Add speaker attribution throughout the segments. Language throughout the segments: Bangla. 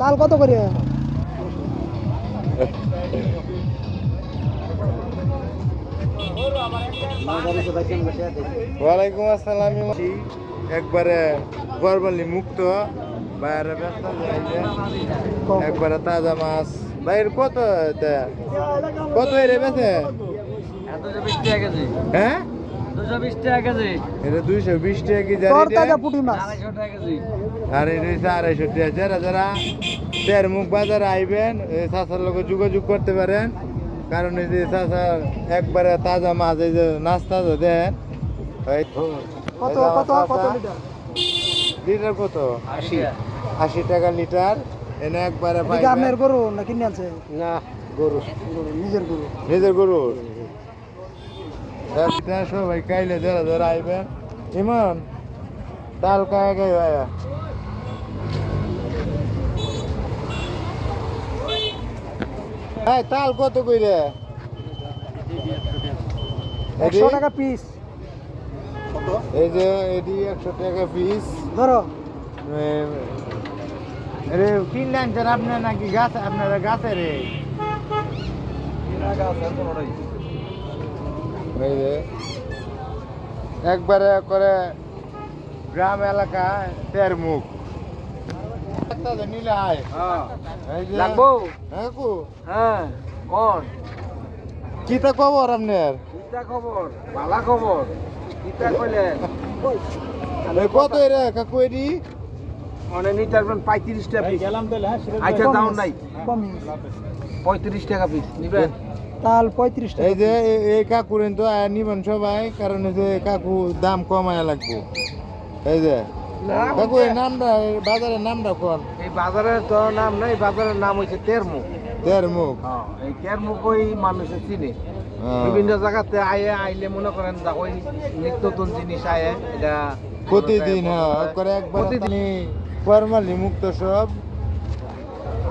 Speaker 1: তাল কত করে?
Speaker 2: ওয়ালাইকুম আসসালাম আমি একবারে গরবালি মুক্ত বাইরে ব্যস্ত একবারে তাজা মাছ। বাইরে কত? কত
Speaker 3: টাকা কেজি
Speaker 2: হ্যাঁ? এটা দুইশো বিশ টাকা কি
Speaker 1: তোর
Speaker 2: জানি
Speaker 1: তাজা পুঁটি মাছ।
Speaker 3: আড়াইশো টাকা কেজি।
Speaker 2: আর এটা হচ্ছে আড়াইশো টাকা। যারা যারা দেড় মুখ বাজারে আইবেন চাষার লোক যোগাযোগ করতে পারেন। কারণ এই যে চাষা একবারে তাজা মাছ এই যে নাস্তা তো দেন
Speaker 1: লিটার?
Speaker 2: লিটার কত?
Speaker 3: আশি।
Speaker 2: আশি টাকা লিটার। এনে একবারে
Speaker 1: আপনার গরু না কিনে আনছে
Speaker 2: না গরু।
Speaker 1: নিজের গরু।
Speaker 2: নিজের গরু? সবাই কাইলে যারা যারা আইবেন ইমন তাল কায় গাই ভাইয়া এই তাল কত কইরে
Speaker 1: একশো টাকা পিস
Speaker 2: এই যে এটি একশো টাকা পিস
Speaker 1: ধরো।
Speaker 2: রে কিনলে আনছেন আপনার নাকি গাছ আপনারা গাছে রে এই যে একবারে করে গ্রাম এলাকা তের মুখ। নিলে আয়।
Speaker 3: লাগবো?
Speaker 2: হ্যাঁ
Speaker 3: হ্যাঁ কোন?
Speaker 2: কি খবর আপনার?
Speaker 3: কিতা খবর? ভালা খবর। কিতা
Speaker 2: কত কাকু
Speaker 3: মানে পঁয়ত্রিশ টাকা পিস আচ্ছা নাই। পঁয়ত্রিশ টাকা পিস নিবেন?
Speaker 1: তাল পঁয়ত্রিশ
Speaker 2: এই যে এই কাকু তো আয় নিবেন সবাই কারণ যে কাকু দাম কমায় লাগবে। এই যে। কাকু এই নামটা বাজারের নামটা কোন?
Speaker 3: এই বাজারের তো নাম নাই বাজারের নাম হচ্ছে তেরমুখ।
Speaker 2: দেড় মুখ
Speaker 3: হ্যাঁ এই তেরমুখ ওই মানুষে চিনে। বিভিন্ন জায়গাতে আয়ে আইলে মনে করেন দা ওই নিত্য নতুন জিনিস আয়ে এটা
Speaker 2: প্রতিদিন হ্যাঁ করে একবার
Speaker 3: প্রতিদিন।
Speaker 2: ফরমালি মুক্ত সব।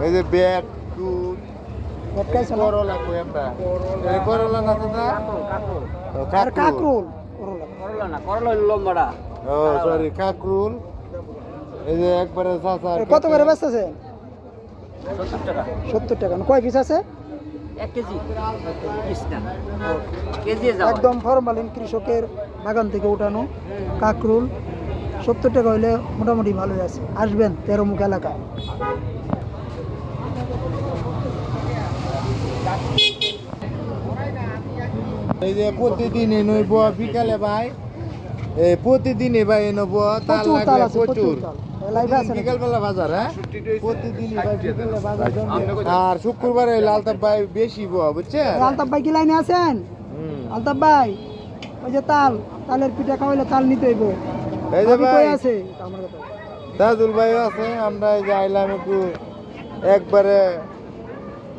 Speaker 2: এই যে ব্যাগ দুধ
Speaker 1: ভটকাইছে না?
Speaker 2: করলা কই আমরা এই করলা না দাদা ও,
Speaker 1: আর কাকরুল করলা।
Speaker 3: করলা না করলা হইল লম্বাটা
Speaker 2: ও সরি কাকরুল। এই যে একবারে চাচা
Speaker 1: এ কত করে বেচতেছে?
Speaker 3: সত্তর টাকা।
Speaker 1: সত্তর টাকা। কয় পিস আছে?
Speaker 3: এক কেজি। কেজি
Speaker 1: একদম ফরমালিন কৃষকের বাগান থেকে উঠানো কাকরুল। সত্তর টাকা হইলে মোটামুটি ভালোই আছে। আসবেন তেরো মুখ এলাকা
Speaker 2: এই যে প্রতিদিন নইব বিকালে ভাই। এই প্রতিদিনই ভাই নব তার
Speaker 1: তাল
Speaker 2: লাগবে প্রচুর বাজার হ্যাঁ? ভাই বিকালে বাজার। আর শুক্রবারে ভাই বেশি বো বুঝছেন?
Speaker 1: আলতাফ ভাই কি লাইনে আছেন?
Speaker 2: হুম।
Speaker 1: ভাই ওই যে তাল তালের পিঠা খাওয়াইলে তাল নিতে হইব।
Speaker 2: এই যে ভাই
Speaker 1: আছে?
Speaker 2: তাজুল ভাই আছে আমরা এই যে আইলাম একটু একবারে